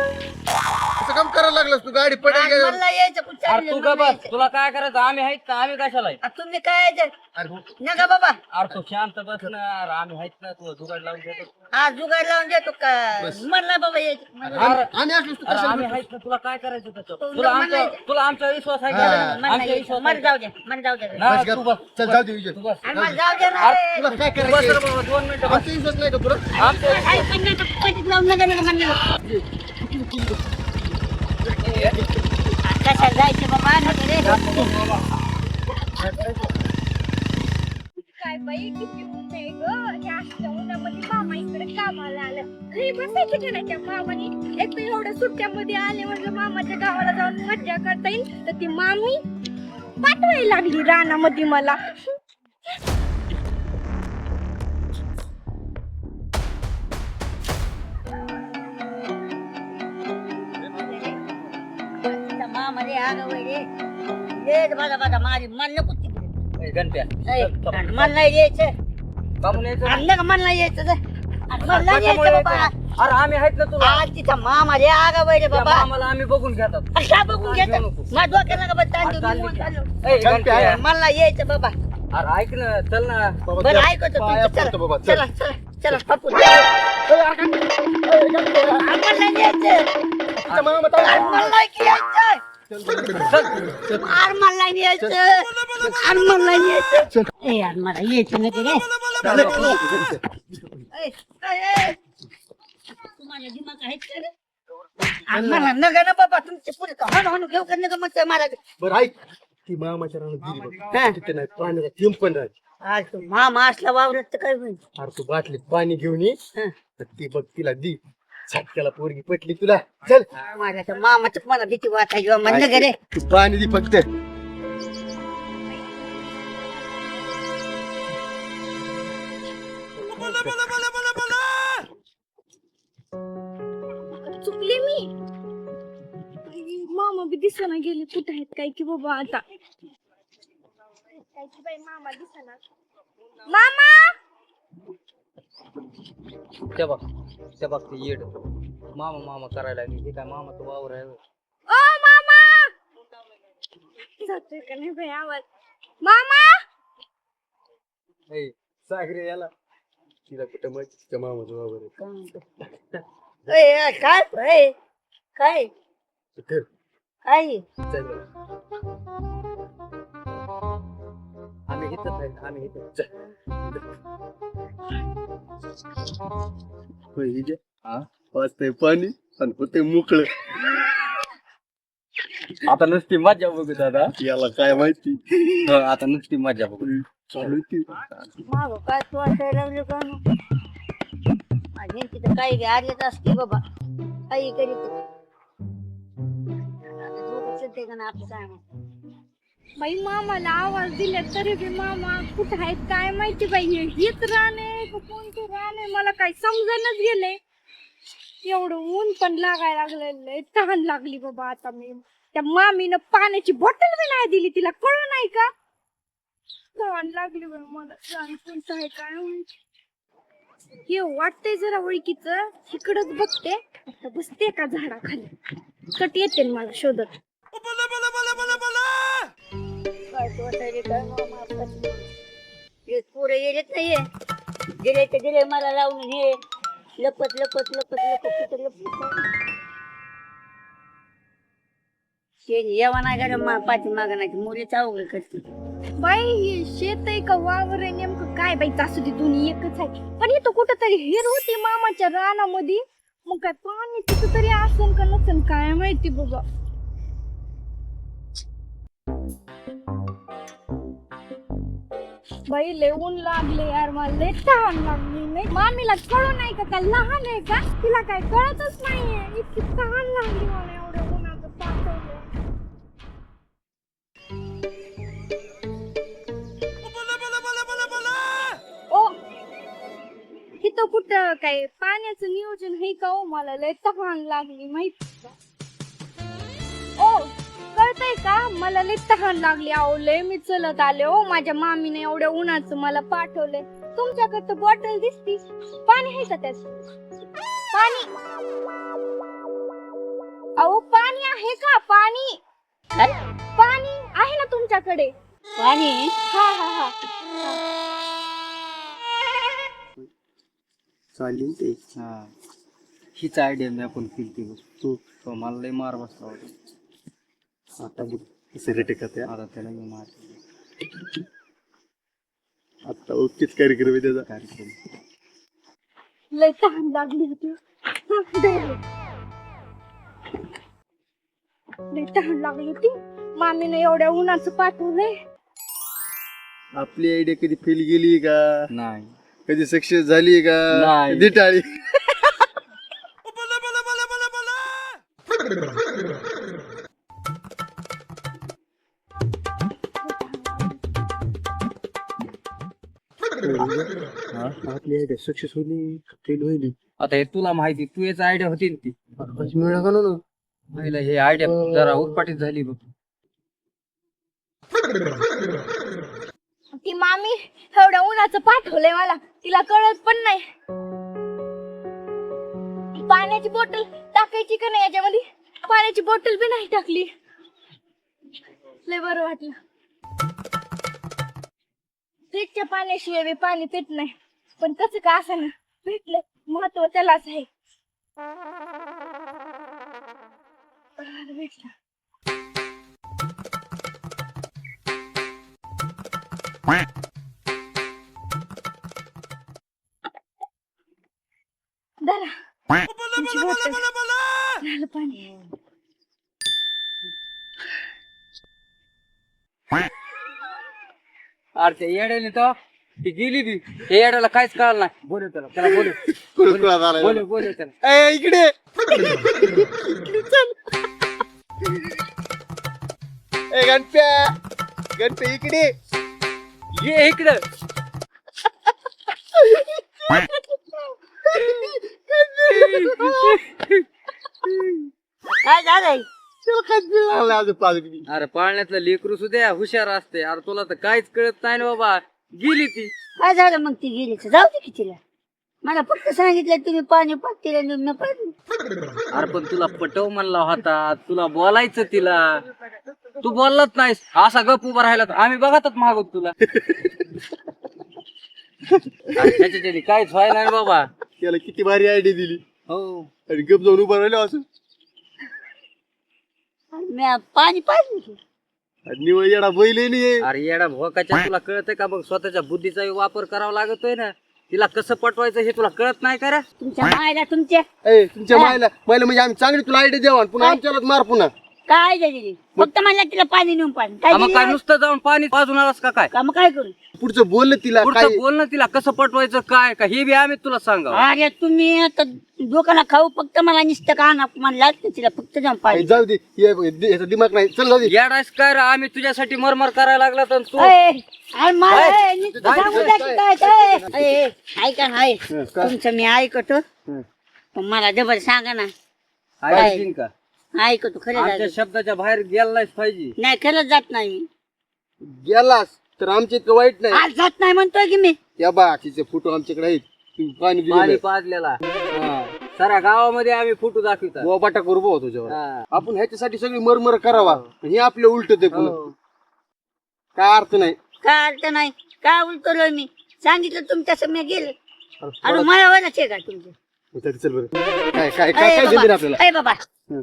असं काम करायला लागलास तू गाडी पडेल. मला यायचं अरे तू का बस तुला काय करायचं आम्ही आहेत ना आम्ही कशाला? तुम्ही काय यायचं अरे नका बाबा अरे तू शांत बस ना अरे आम्ही आहेत ना तू जुगाड लावून देतो हा जुगाड लावून देतो का म्हणला बाबा यायचं मला- अरे आणि असलोस तू अरे कशाला आम्ही? आहेत ना तुला काय करायचं त्याच्यात? तुला तुला आमचा. तुला आमचा विश्वास आहे हा. का मला आमचा यायचं. विश्वास मला आहे जाऊ द्या मला जाऊ द्या ना, बस तू गप. बस चल जाऊ दे विजय. तू बस अरे मला जाऊ द्या ना अरे, रे. तुला काय तू बस करायचं बाबा दोन मिनिटं बस. आमचा विश्वास नाही का तुला आमचा लावून नका नका म्हणलं. कशाला जायचं बाबा काय बाई किती ऊन आहे ग? या अशा उन्हामध्ये मामा इकडे कामाला आलं. घरी बसायचं का नाही त्या मामाने? एक तर एवढ्या सुट्ट्यामध्ये आले म्हणजे मामाच्या गावाला जाऊन मज्जा करता येईल. तर ती मामी पाठवायला लागली रानामध्ये मला. मामा रे आगाऊ आहे रे ये बघा बघा माझी मन नको गणप्या मला नाही यायचं कामून यायचं ना? आणि नका मला नाही यायचं. आणि नाही यायचं बाबा? अरे आम्ही आहेत ना तुला आज तिचा मामा रे आगाऊ आहे रे त्या बाबा मामाला आम्ही बघून घेतात बघून घेत. माझ्या डोक्याला का बरं ताण मी? चाललो. ए, गणप्या. मला यायचं बाबा अरे ऐक ना चल ना बाबा, बरं त्या- ऐकतो पाया तुमचं पडतो बाबा, चला चल. चला चला चला पप्पू आम्हाला नाही यायचं तिच्या मामा बताव. आम्हाला नाही यायचं यायचं. यायचं. ए यार मला यायचं नाही रे. ए, ए, ए. तुम्हाला दिमाग आहे का रे? आम्हाला नका ना बाबा तुमचे पुढे का हणू हणू घेऊ का नका मग मला बरं ऐक. ती मामाच्या रानात गेली बघ. तिथे नाही पाण्याचा थेंब पण नाही आज तू मामा असला वावरत तर काय होईल? अरे तू बाटलीत पाणी घेऊन ये. तर ती बघ तिला दी. झटक्याला पोरगी पटली तुला. चल. माझ्या तर मामाच मला भीती वाटायची बाबा नका रे तू पाणी दे फक्त. चुकले मी. आई, मामा बी दिसना गेले कुठे आहेत काय की बाबा आता. काय की बाई मामा दिसना मामा! त्या बघ त्या बघ ते येड. मामा मामा करायला लागली. हे काय मामाचं वावर आहे. ओ मामा! जातोय का नाही बाई आवाज? मामा! सागरे याला. तिला कुठं मग तिच्या मामाचं वावर आहे. ए, ए, काय? ए, काय? कर. काय? चल. आम्ही इथंच आहे. आम्ही इथं होय, विजय. वाजतंय पाणी आणि होते मोकळ आता नुसती मजा बघू दादा याला काय माहिती आता नुसती मजा बघू चालू ती. मागं काय तू असायला लागलं का माझी तिथं काही बी आलेच असते बाबा काही करीत आता का ना आपलं काय माहीत. बाई मामाला आवाज दिला तरी बी मामा कुठं आहेत काय माहिती बाई हे हेच राणे का कोणतं आहे मला काही समजणच गेले एवढं ऊन पण लागायला लागलेलं तहान लागली बाबा आता मी. त्या मामीनं पाण्याची बॉटल बी नाही दिली तिला कळ नाही का? तहान लागली बाई मला. रान कोणतं आहे काय माहिती? हे वाटतंय जरा ओळखीच इकडच बघते. आता बसते का झाडाखाली? कट येते मला शोधत. पोरं येलेच नाहीये. गेले तर गेले मला लावून हे. लपत लपत लपत लपत लपत? येवा नाही का मा पाठी मागा नाही मुली चावलं करते बाई हे शेत आहे का वावर आहे? नेमकं काय बाई? असू दे दोन्ही एकच आहे. पण इथं कुठं तरी हिर होती मामाच्या रानामध्ये. मग काय पाणी तिथं तरी असेल का नसेल काय माहिती बाबा. बाई लय ऊन लागले यार मला. लय तहान लागली. नाही मामीला कळू नाही का? काय लहान आहे का? तिला काय कळतच नाहीये. इतकी तहान लागली मला एवढ्या उन्हाचं पाठवलं ओ इथं कुठं काय? पाण्याचं नियोजन आहे का हो? मला लय तहान लागली माहीत ओ कळतंय का? मला लय तहान लागली अहो लय मी चलत आले हो. माझ्या मामीने एवढ्या उन्हाचं मला पाठवलंय. तुमच्याकडे तर बॉटल दिसती. पाणी आहे का त्यात? पाणी. अहो पाणी आहे का? पाणी? पाणी आहे ना तुमच्याकडे? पाणी? हा हा हा. चालेल ते. हा. हीच आयडिया मी आपण केली तो मला लय मार बसला होता. आता बघ कसं रेटे का आता त्याला मी मार आता ओकेच कार्यक्रम आहे त्याचा. कार्यक्रम लय तहान लागली होती. लय तहान लागली होती. मामीने एवढ्या उन्हाचं पाठवलंय आपली आयडिया कधी फेल गेली का? नाही. कधी सक्सेस झाली का? नाही. कधी आता हे तुला माहिती तू याच आयडिया होती ना ती. पहिला हे आयडिया जरा उत्पाटित झाली बघ. ती मामी एवढ्या उन्हाचं पाठवलंय मला. तिला कळत पण नाही. पाण्याची बॉटल टाकायची का नाही याच्यामध्ये? पाण्याची बॉटल बी नाही टाकली. लय बरं वाटलं. फ्रीजच्या पाण्याशिवाय बी पाणी पित नाही. पण कसं का असं ना भेटलं. महत्त्व त्यालाच आहे. बरं भेटलं. धरा. तुमची बॉटल. झालं पाणी. अरे त्या येड्याने तर ती गेली ती. त्या येड्याला काहीच कळलं नाही. बोलव त्याला त्याला बोलव बोलव बोलव त्याला. ए इकडे. ए गणप्या. गणप्या इकडे. ये इकडं. काय झालंय? त्याला काय लागलं अरे पाळण्यातलं लेकरू सुद्धा हुशार असते. अरे तुला तर काहीच कळत नाही ना बाबा. गेली ती. काय झालं मग ती गेली. तर जाऊ दे की तिला. मला फक्त सांगितलं तुम्ही पाणी पाठतील आणि मी पाणी अरे पण तुला पटव म्हणला होता. तुला बोलायचं तिला. तू बोललाच नाहीस. असा गप उभा राहिला तर आम्ही बघतच मागवत तुला. अरे त्याच्याच्याने काहीच व्हायला नाही बाबा. त्याला किती भारी आयडिया दिली. हो. आणि गप जाऊन उभा राहिलो असं मी पाणी पाहिजे निवळ येडा बैल आहे अरे येडा भोकाच्या तुला कळतंय का बघ स्वतःच्या बुद्धीचा वापर करावा लागतोय ना. तिला कसं पटवायचं हे तुला कळत नाही का रे? तुमच्या मायला तुमच्या ए तुमच्या मायला मायला म्हणजे आम्ही चांगली तुला आयडिया आणि पुन्हा आमच्यालाच मार पुन्हा. काय दिली फक्त मला तिला पाणी नेऊन पाणी. काय मग काय? नुसतं जाऊन पाणी पाजून आलास का काय? का मग काय करू? पुढचं बोललं तिला काय पुढचं बोल ना तिला कसं पटवायचं काय का हे बी आम्ही तुला सांगा अरे तुम्ही आता दुकाना खाऊ फक्त मला निसतं का ना? म्हणला तिला फक्त जाऊन पाणी. जाऊ दे बघ, दिमाग नाही. चल जाऊ दे. येडास काय रे? आम्ही तुझ्यासाठी मरमर करायला लागला तर तू. अरे मला काय? ए, नुसतं काय? सांगू द्या की काय ते. अय, अय, ऐका ना. हं, काय? तुमचं मी ऐकतो. हं. पण मला जबर सांगा ना. ऐकशील का? ऐकतो खरं आमच्या. शब्दाच्या बाहेर गेलाच पाहिजे. नाही खरंच जात नाही. मी गेलास तर आमच्या इतकं वाईट नाही. आज जात नाही म्हणतोय की मी? या बाकीचे फोटो आमच्याकडे आहेत. तुम्ही पाणी पाणी दिले पाजलेला. साऱ्या गावामध्ये आम्ही फोटो दाखवतात बाटा करू भाऊ तुझ्यावर हा. आपण ह्याच्यासाठी सगळी मरमर करावा. हे आपलं उलट ते पुन्हा हो. काय अर्थ नाही. काय अर्थ नाही. काय उलटलोय मी? सांगितलं तुमच्यासमोर गेले. अरे मला वरच आहे का तुमचं? तरी चल बरं. काय काय काय आपल्याला? बाबा. हं.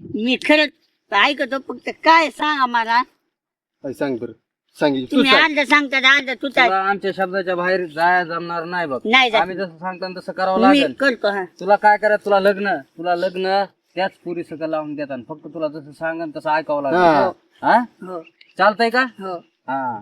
मी खरंच ऐकतो फक्त काय सांगा मला? काय सांग बरं. सांगितलं तू तुम्ही सांग. अर्ध सांगता अर्ध तू तुला आमच्या शब्दाच्या बाहेर जाया जमणार नाही बघ नाही जात. आम्ही जसं सांगतो तसं करावं मी लागेल. करतो हा. तुला काय करायचं तुला लग्न तुला लग्न त्याच पुरी सगळं लावून देतात फक्त तुला जसं सांगन तसं ऐकावं हा. लागेल. हा. हो? चालतंय का? हो. हा.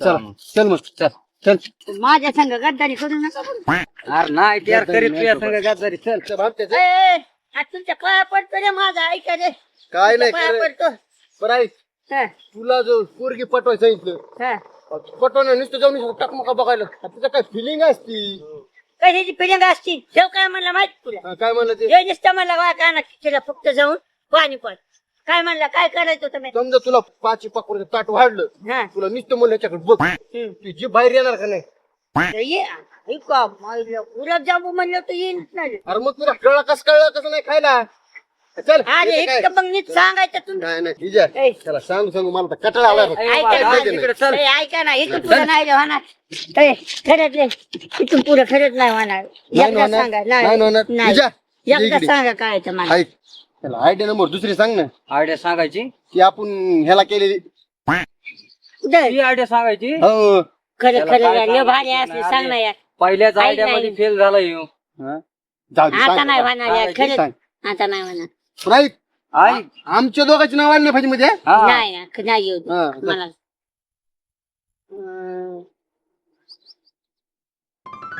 चल. चल मग. चल. चल. माझ्या संग गद्दारी करू नका. बरं. अरे नाही तयार करीत तुझ्या संग गाजारी चल. ए, तुमच्या पाया पडतो रे माझा ऐका रे. काय नाही पाया खरं. पडतो. बरं ऐक, हा, तुला जो पोरगी पटवाय सांगितलं हा. पटवणं नुसतं जाऊन टाकमका बघायला. तिचं काय फिलिंग असती? कशाची फिलिंग असती? ठेव काय म्हणला माहीत तुला? हा, काय म्हणलं ते? हे नुसतं म्हणला वा का ना तिला फक्त जाऊन पाणी पण काय म्हणला? काय करायचं मी समजा तुला पाची पाकून ताट वाढलं हा. तुला नुसतं म्हणलं ह्याच्याकडे बघ. हम्म. तुझी बाहेर येणार का नाही? तर ये. हे का मायला गुलाबजामू म्हणलं तर येईन नाही. अरे मग तुला कळला कसं कळलं कसं नाही खायला? चल अरे येते काय? इतकं मग नीट सांगायचं तुम्ही नाही नाही ठीक आहे. ए. त्याला सांगू सांगू मला तर कटाळा आला बघ. ए, ऐका ना, तिकडे चल ए, ऐका ना. इथून पुढे नाही रे होणार. ए, खरंच नाही इथून पुढे खरंच नाही होणार. नाही एकदा होणार. सांगा. नाही. होणार. नाही. विजा, विजा एकदा इकडे. सांगा काय आहे ते मला. ऐक. त्याला आयडिया नंबर दुसरी सांग ना. आयडिया सांगायची? की आपण ह्याला केलेली. आयडिया सांगायची? हो. खरं खरं यार, लय भारी असली. नाही, सांग ना यार. पहिल्याच ऐक आयडिया मध्ये नाही. फेल झाला ह्यो. हा? जाऊ दे, आता सांग. नाही होणार यार सांगायची, खरंच सांग. आता नाही होणार पण ऐक ऐक आमच्या दोघांची नाव आणले पाहिजे मध्ये हा? हा. नाही ना, नाही येऊ दे. हा, मला अं,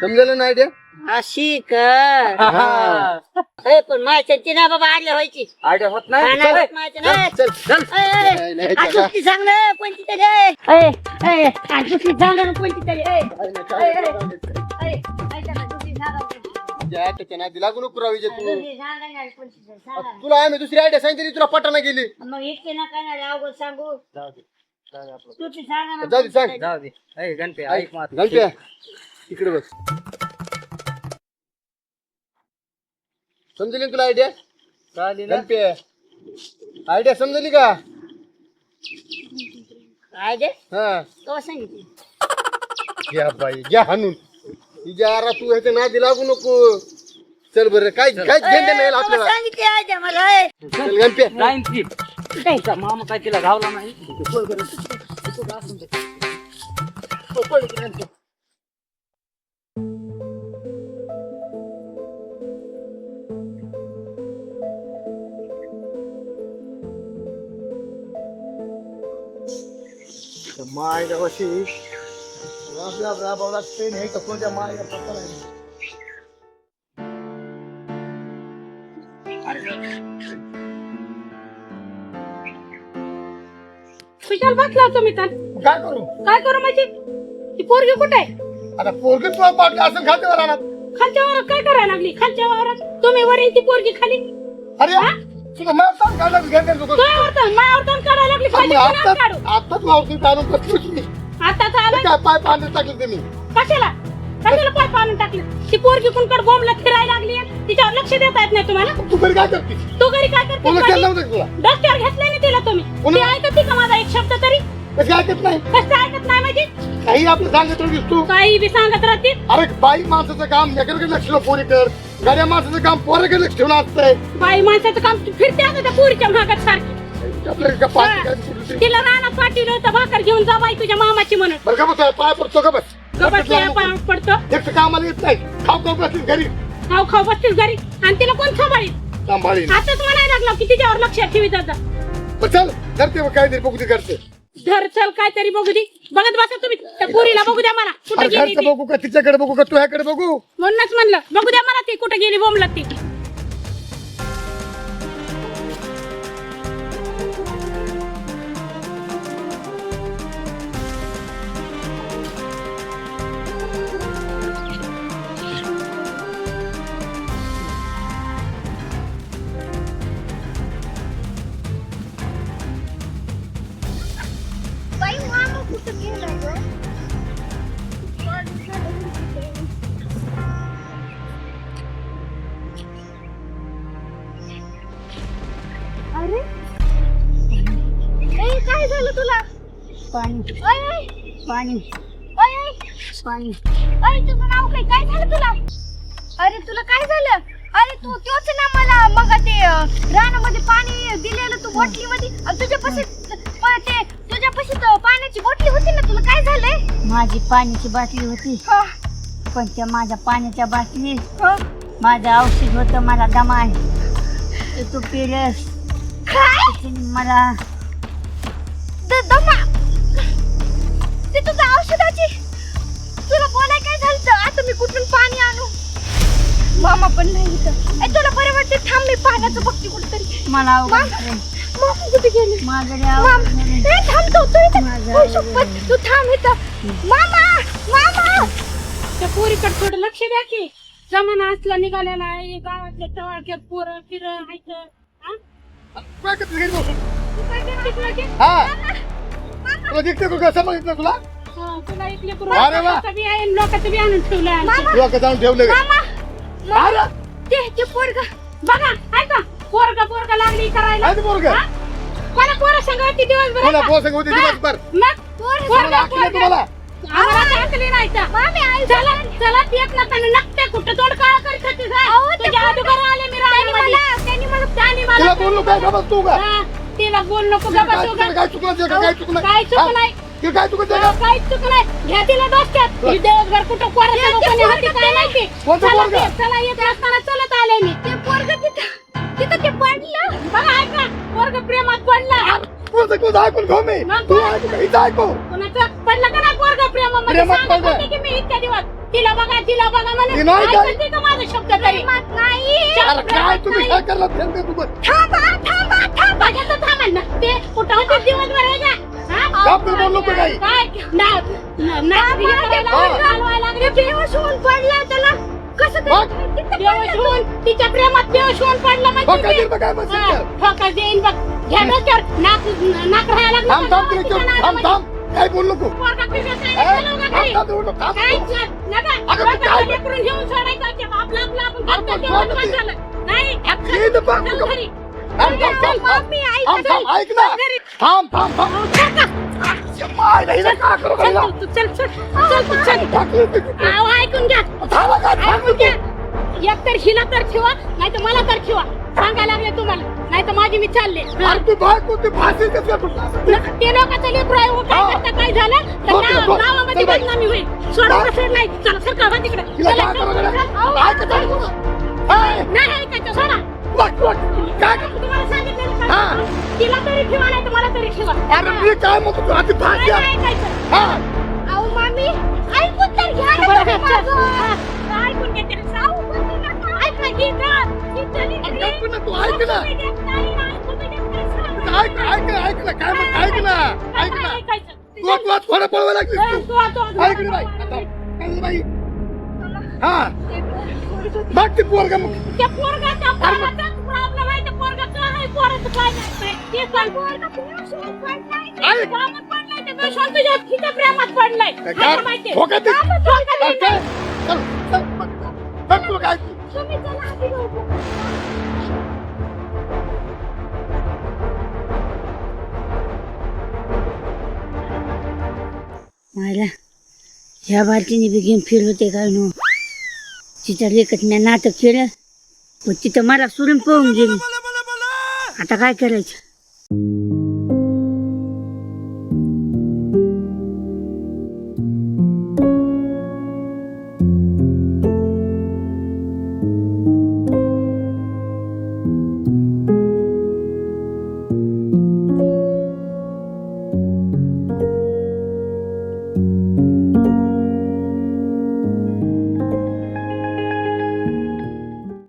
समजलं ना आयडिया अशी कर हा. ए, पण माझ्या तिना बाबा आले व्हायची आयडिया होत हा, नाही नाही चल, होत माझ्या, नाही. चल चल ए, ए, नाही, नाही, आ, चला. दुसरी सांग ना कोणती तरी ए, ए, ए, आ, दुसरी सांग ना कोणती तरी ए, ए, ए, त्या विजय तू. तुला आम्ही दुसरी आयडिया सांगितली तुला पटाना गेली. मग इतके नका ना अवघड सांगू. दुसरी सांगा ना जाऊ दे, सांग. जाऊ दे. ऐ गणपे ऐक मात इकडे बघ समजली ना तुला आयडिया? ना? गणपे. आयडिया समजली का? काय दे हा. तो सांगितली? घ्या बाई घ्या हाणून. तिच्या आरा तू ह्याच्या नादी लागू नको. चल बरं काय काय घेणं नाही आपल्याला? सांगितली आहे ते मला ए. चल जाईन ती मामा काय तिला घावला नाही. माय गावाशी आपल्या राबावला ट्रेन आहे का कोणत्या माय पप्पा खुशाल बसला तुम्ही तर. काय करू? काय करू म्हणजे? ती पोरगी कुठे? आहे आता पोरगी तुला पाठली असं खाते राहणार खालच्या वावरात काय करायला लागली? खालच्या वावरात? तुम्ही वर ती पोरगी खाली? अरे तुला मारतात गाडा घेते तुझं काय वरतून मायावरतून काढायला लागली. खाली पुन्हा काढू? आताच मारतो आणून बसलो मी आता चालू काय पाय पाण्यात टाकलं ते मी कशाला? कशाला पाय पाणून टाकलं? ती पोरगी कुणकड बोंबला फिरायला लागली तिच्यावर लक्ष देता येत नाही तुम्हाला? तू घरी काय करते तू घरी काय करते तुला केलं नव्हतं तुला? डॉक्टर घेतले नाही तिला तुम्ही? ती ऐकते का माझा एक शब्द तरी? कसं ऐकत नाही? कसं ऐकत नाही म्हणजे काही आपलं सांगत दिसतो काही बी सांगत राहते अरे बाई माणसाचं काम एकडे लक्ष ठेवलं पोरी कर गाड्या माणसाचं काम पोराकडे लक्ष ठेवलं असतंय. बाई माणसाचं काम तू फिरते आता त्या पोरीच्या भागात सारखी. आपल्याला का. तिला रानात पाठीलं होतं भाकर घेऊन जा बाई तुझ्या मामाची म्हणून. बरं का बस पाय पडतो का बस. पाय पडतो. कामाला येत नाही. खाऊ खाऊ बसलीस घरी. खाऊ खाऊ बसतील घरी. आणि तिला कोण सांभाळील? सांभाळीन आताच म्हणायला लागला की तिच्यावर लक्ष ठेवी जाता पण चल. करते मग काहीतरी बघू ते करते. धर चल काहीतरी बघू दे. बघत बसा तुम्ही. त्या पोरीला बघू द्या मला. कुठे अरे गेली घरचं ती? बघू का? तिच्याकडे बघू का? तुझ्याकडे बघू? म्हणूनच म्हणलं बघू द्या मला ती कुठे गेली बोंबलत ती. पाणी. पाणी. पाणी. अरे तुझं नाव काय? काय झालं तुला? अरे तुला काय झालं? अरे तू तोच ना मला मग ते रानामध्ये पाणी दिलेलं तू बॉटली मध्ये तुझ्यापाशी प- ते तुझ्यापाशी तो पाण्याची बॉटली होती ना? तुला काय झालंय? माझी पाण्याची बाटली होती. पण त्या माझ्या पाण्याच्या बाटलीत हा. माझं औषध होतं मला दमाय ते तू पिलस. काय? मला मामा पण नाही इथं. ए, तुला बरं वाटते थांब मी पाण्याचं बघते कुठतरी. मला मामा झालंय. मामा कुठे गेले? माझं लय मामा अवघड झालंय. ए, थांब तू तू इथं माझं होय, शपथ तू थांब इथं. मामा मामा! त्या पोरीकडे थोडं लक्ष द्या की. जमाना असला निघालेला आहे गावातल्या टवाळक्यात पोरं फिर काय करते? हा? हा. तुला दिसते तू तुला? इथले वा. लोकांचं बी बी आणून ठेवलं. तुला का जाऊन ठेवलं? अरे ते ते पोरग बघा ऐका पोरग पोरग लागली करायला आहे ते पोरगं? हा? कोणा पोरं संग होती दिवसभर कोणा ऐका? पोरं संग होती हा? दिवसभर? मग पोरं- तुम्हाला पोरगं- अक्कल आहे तुम्हाला? आम्हाला तर अक्कली नाही तर. चला चला ते एक कुठं तोड काळ करत होती साहेब. तुझ्या अगोदर आले मी रानामध्ये. त्यांनी मला तुला बोललो काय का बस तू का हा, तिला बोल नको काय तू तुला काय चुकलं ते का? काय चुकलं काय चुकलं नाही. ते काय ते का? काहीच चुक नाही. घ्या तिला डोसक्यात. ही. दिवसभर कुठं पोरं संग कोणी होती काय माहिती? कोणतं चला पोरगं? ते- चला येत असताना चलत आले मी. ते पोरग तिथं तिथं ते पडलं. बघा ऐका. पोरग प्रेमात पडलं. तुझं तुझं ऐकून घेऊ मी. मग तू काय? ऐकून घे, हिचं ऐकू. कोणाचं? पडलं का नाही पोरग प्रेमामध्ये? प्रेमात सांगत पडलं. होते की मी इतक्या दिवस तिला बघा तिला बघा ती म्हणून नाही काय? ऐकते का माझा शब्द तरी. नाही. अरे काय तुम्ही काय करला फेरते तू बघ. थांबा थांबा थांबा. घेतो थांबा ना. ते कुठं होते? दिवसभर आहे का? हा? गप्प बोल नको काही. ना- ना- ना- होऊन तिच्या प्रेमात बेहोश होऊन पडला बघ काय म्हणशील हा, तर. ठोका देईन बघ घ्या डोक्यावर. नाक नाक राहायला लागलं थांब तर थांब तिच्या तिकडे ठेव. नाकामध्ये. थांब थांब काय बोल नको पोरगा फिरत नाही, ए, चला उगा थांब घरी. थांब एवढं थांब काय नको. चल, नका. अगं, तू डोक्यावर काय लेकरून घेऊन सोडायचं ते आपलं आपलं आपण अरे, करतो पण तेव्हा कोण बस ते? झालं. नाही ये इथं बघ. घरी. थांब थांब थांब थांब. थांब थांब ऐक ना. थांब थांब थांब. मायला हिला काय करू चल राहिला? तू, चल चल चल तू, चल. ढकलून दे तिथे. आव, ऐकून घ्या. थांबा का? थांब ऐकून घ्या. एक तर हिला तर ठेवा नाही तर मला तर ठेवा. सांगायला लागले तुम्हाला. नाही तर माझी मी चालले. अरे तू ती लोकांचं लेकरू आहे हो, काय. करता काय झालं? तर बाई. बदनामी होईल. सोडा. कसं नाही. चला सरका बा तिकडे नाही ऐकायचं सोडा. बघ, बघ. काय तुम्हाला सांगितलं हा. तिला तरी ठेवा नाही तर मला तरी ठेवा अरे मी काय म्हणतो तू आधी फाशी नाही, आहे. नाही ऐकायचं हा अहो मामी ऐकून तर घ्या ना तुम्ही माझं. ऐकून घ्या तरी साऊ बोलू नका. ऐका की ना. ऐक ना तू, ऐक ना. तुम्ही देत नाही ना, तुम्ही देत नाही, साऊ. ऐक ऐक ऐक ना काय म्हणतो ऐक ना काय ऐक नाही ना ऐकायचं. तू तू आज थोडं पळवा लागलीस तू- ऐक ना बाई आता काय झालं बाई हा बघ ती पोरगा मग त्या पोरगाच्या पोराचाच problem आहे. त्या पोरगाचं आहे, पोराचं काय नाही. ते पडलाय. ऐक. कामात पडलाय, ते बेहोश तुझ्या हिच्या प्रेमात पडलाय. काय मला माहितीये. ठोका. हा, मग ठोका चल, दे. चल, चल, बघ, बघ तुला काय तुम्ही चला आधी लवकर. मला ह्या बालटीने बी गेम फिरवते काय नो तिच्या लेखत मी नाटक केलं. पण तिथं मला सोडून पळून गेली. आता काय करायचं?